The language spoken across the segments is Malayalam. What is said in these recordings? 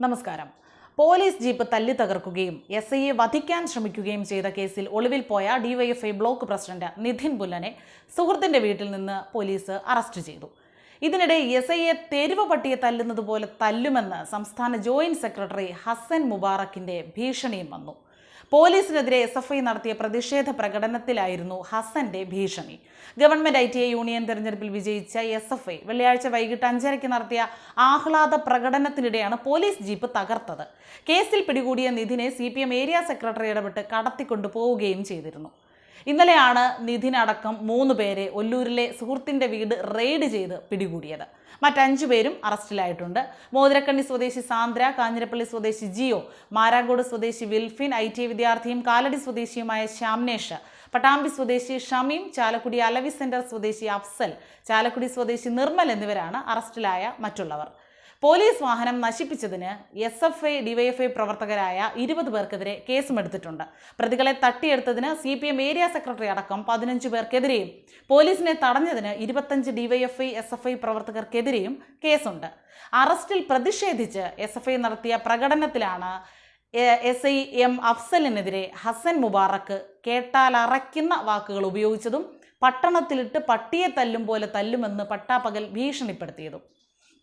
നമസ്കാരം. പോലീസ് ജീപ്പ് തല്ലി തകർക്കുകയും എസ് ഐയെ വധിക്കാൻ ശ്രമിക്കുകയും ചെയ്ത കേസിൽ ഒളിവിൽ പോയ ഡിവൈഎഫ്ഐ ബ്ലോക്ക് പ്രസിഡന്റ് നിധിൻ പുല്ലനെ സുഹൃത്തിന്റെ വീട്ടിൽ നിന്ന് പോലീസ് അറസ്റ്റ് ചെയ്തു. ഇതിനിടെ എസ് ഐയെ തെരുവ് പട്ടിയെ തല്ലുന്നത് പോലെ തല്ലുമെന്ന് സംസ്ഥാന ജോയിന്റ് സെക്രട്ടറി ഹസൻ മുബാറക്കിന്റെ ഭീഷണിയും വന്നു. പോലീസിനെതിരെ എസ് എഫ് ഐ നടത്തിയ പ്രതിഷേധ പ്രകടനത്തിലായിരുന്നു ഹസന്റെ ഭീഷണി. Government I T I union തെരഞ്ഞെടുപ്പിൽ വിജയിച്ച എസ് എഫ് ഐ വെള്ളിയാഴ്ച വൈകിട്ട് അഞ്ചരയ്ക്ക് നടത്തിയ ആഹ്ലാദ പ്രകടനത്തിനിടെയാണ് പോലീസ് ജീപ്പ് തകർത്തത്. കേസിൽ പിടികൂടിയ നിധിനെ സി ഏരിയ സെക്രട്ടറി ഇടപെട്ട് കടത്തിക്കൊണ്ടു പോവുകയും ചെയ്തിരുന്നു. ഇന്നലെയാണ് നിധിനടക്കം മൂന്ന് പേരെ ഒല്ലൂരിലെ സുഹൃത്തിന്റെ വീട് റെയ്ഡ് ചെയ്ത് പിടികൂടിയത്. മറ്റഞ്ചു പേരും അറസ്റ്റിലായിട്ടുണ്ട്. മോതിരക്കണ്ണി സ്വദേശി സാന്ദ്ര കാഞ്ഞിരപ്പള്ളി സ്വദേശി ജിയോ മാരാങ്കോട് സ്വദേശി വിൽഫിൻ ഐ ടി വിദ്യാർത്ഥിയും കാലടി സ്വദേശിയുമായ ശ്യാംനേഷ് പട്ടാമ്പി സ്വദേശി ഷമീം ചാലക്കുടി അലവി സെന്റർ സ്വദേശി അഫ്സൽ ചാലക്കുടി സ്വദേശി നിർമ്മൽ എന്നിവരാണ് അറസ്റ്റിലായ മറ്റുള്ളവർ. പോലീസ് വാഹനം നശിപ്പിച്ചതിന് എസ് എഫ് ഐ ഡിവൈഎഫ്ഐ പ്രവർത്തകരായ ഇരുപത് പേർക്കെതിരെ കേസുമെടുത്തിട്ടുണ്ട്. പ്രതികളെ തട്ടിയെടുത്തതിന് C P M area secretary അടക്കം പതിനഞ്ച് പേർക്കെതിരെയും പോലീസിനെ തടഞ്ഞതിന് ഇരുപത്തഞ്ച് ഡിവൈഎഫ്ഐ എസ് എഫ് ഐ പ്രവർത്തകർക്കെതിരെയും കേസുണ്ട്. അറസ്റ്റിൽ പ്രതിഷേധിച്ച് എസ് എഫ് ഐ നടത്തിയ പ്രകടനത്തിലാണ് എസ് ഐ എം അഫ്സലിനെതിരെ ഹസൻ മുബാറക്ക് കേട്ടാലറയ്ക്കുന്ന വാക്കുകൾ ഉപയോഗിച്ചതും പട്ടണത്തിലിട്ട് പട്ടിയെ തല്ലും പോലെ തല്ലുമെന്ന് പട്ടാപ്പകൽ ഭീഷണിപ്പെടുത്തിയതും.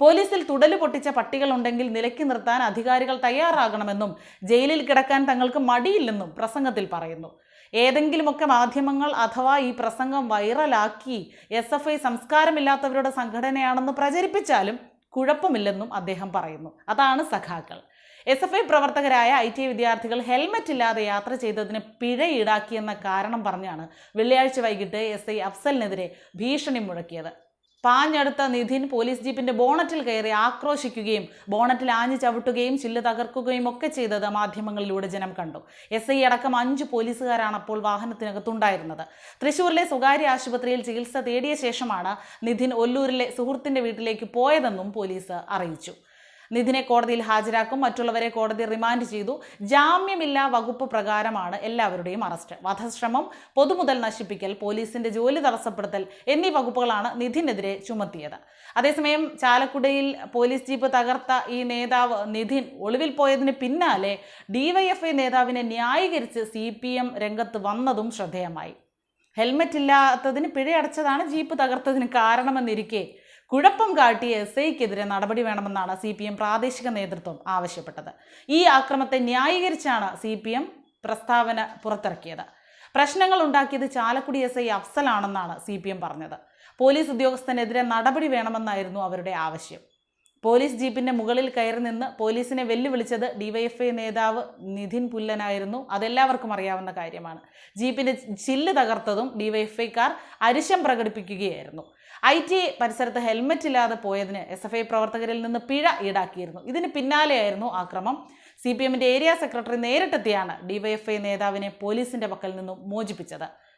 പോലീസിൽ തുടൽ പൊട്ടിച്ച പട്ടികളുണ്ടെങ്കിൽ നിലയ്ക്ക് നിർത്താൻ അധികാരികൾ തയ്യാറാകണമെന്നും ജയിലിൽ കിടക്കാൻ തങ്ങൾക്ക് മടിയില്ലെന്നും പ്രസംഗത്തിൽ പറയുന്നു. ഏതെങ്കിലുമൊക്കെ മാധ്യമങ്ങൾ അഥവാ ഈ പ്രസംഗം വൈറലാക്കി എസ് എഫ് ഐ സംസ്കാരമില്ലാത്തവരുടെ സംഘടനയാണെന്ന് പ്രചരിപ്പിച്ചാലും കുഴപ്പമില്ലെന്നും അദ്ദേഹം പറയുന്നു. അതാണ് സഖാക്കൾ. എസ് എഫ് ഐ പ്രവർത്തകരായ ഐ ടി വിദ്യാർത്ഥികൾ ഹെൽമറ്റ് ഇല്ലാതെ യാത്ര ചെയ്തതിന് പിഴ ഈടാക്കിയെന്ന കാരണം പറഞ്ഞാണ് വെള്ളിയാഴ്ച വൈകിട്ട് എസ് ഐ അഫ്സലിനെതിരെ ഭീഷണി മുഴക്കിയത്. പാഞ്ഞടുത്ത നിധിൻ പോലീസ് ജീപ്പിന്റെ ബോണറ്റിൽ കയറി ആക്രോശിക്കുകയും ബോണറ്റിൽ ആഞ്ഞു ചവിട്ടുകയും ചില്ല് തകർക്കുകയും ഒക്കെ ചെയ്തത് മാധ്യമങ്ങളിലൂടെ ജനം കണ്ടു. എസ് ഐ അടക്കം അഞ്ച് പോലീസുകാരാണ് അപ്പോൾ വാഹനത്തിനകത്തുണ്ടായിരുന്നത്. തൃശൂരിലെ സ്വകാര്യ ആശുപത്രിയിൽ ചികിത്സ തേടിയ ശേഷമാണ് നിധിൻ ഒല്ലൂരിലെ സുഹൃത്തിന്റെ വീട്ടിലേക്ക് പോയതെന്നും പോലീസ് അറിയിച്ചു. നിധിനെ കോടതിയിൽ ഹാജരാക്കും മറ്റുള്ളവരെ കോടതി റിമാൻഡ് ചെയ്തു. ജാമ്യമില്ലാ വകുപ്പ് പ്രകാരമാണ് എല്ലാവരുടെയും അറസ്റ്റ്. വധശ്രമം പൊതുമുതൽ നശിപ്പിക്കൽ പോലീസിന്റെ ജോലി തടസ്സപ്പെടുത്തൽ എന്നീ വകുപ്പുകളാണ് നിധിനെതിരെ ചുമത്തിയത്. അതേസമയം ചാലക്കുടയിൽ പോലീസ് ജീപ്പ് തകർത്ത ഈ നേതാവ് നിധിൻ ഒളിവിൽ പോയതിന് പിന്നാലെ ഡിവൈഎഫ്ഐ നേതാവിനെ ന്യായീകരിച്ച് സി രംഗത്ത് വന്നതും ശ്രദ്ധേയമായി. ഹെൽമറ്റ് ഇല്ലാത്തതിന് പിഴയടച്ചതാണ് ജീപ്പ് തകർത്തതിന് കാരണമെന്നിരിക്കെ കുഴപ്പം കാട്ടിയ എസ് ഐക്കെതിരെ നടപടി വേണമെന്നാണ് സി പി എം പ്രാദേശിക നേതൃത്വം ആവശ്യപ്പെട്ടത്. ഈ ആക്രമത്തെ ന്യായീകരിച്ചാണ് സി പി എം പ്രസ്താവന പുറത്തിറക്കിയത്. പ്രശ്നങ്ങൾ ഉണ്ടാക്കിയത് ചാലക്കുടി എസ് ഐ അഫ്സലാണെന്നാണ് സി പി എം പറഞ്ഞത്. പോലീസ് ഉദ്യോഗസ്ഥനെതിരെ നടപടി വേണമെന്നായിരുന്നു അവരുടെ ആവശ്യം. പോലീസ് ജീപ്പിന്റെ മുകളിൽ കയറി നിന്ന് പോലീസിനെ വെല്ലുവിളിച്ചത് ഡിവൈഎഫ്ഐ നേതാവ് നിധിൻ പുല്ലനായിരുന്നു. അതെല്ലാവർക്കും അറിയാവുന്ന കാര്യമാണ്. ജീപ്പിന്റെ ചില്ല് തകർത്തതും ഡിവൈഎഫ്ഐക്കാർ അരിശം പ്രകടിപ്പിക്കുകയായിരുന്നു. ഐ ടി പരിസരത്ത് ഹെൽമറ്റ് ഇല്ലാതെ പോയതിന് എസ് എഫ് ഐ പ്രവർത്തകരിൽ നിന്ന് പിഴ ഈടാക്കിയിരുന്നു. ഇതിന് പിന്നാലെയായിരുന്നു ആക്രമം. സി പി എമ്മിന്റെ ഏരിയ സെക്രട്ടറി നേരിട്ടെത്തിയാണ് ഡിവൈഎഫ്ഐ നേതാവിനെ പോലീസിന്റെ പക്കൽ നിന്നും മോചിപ്പിച്ചത്.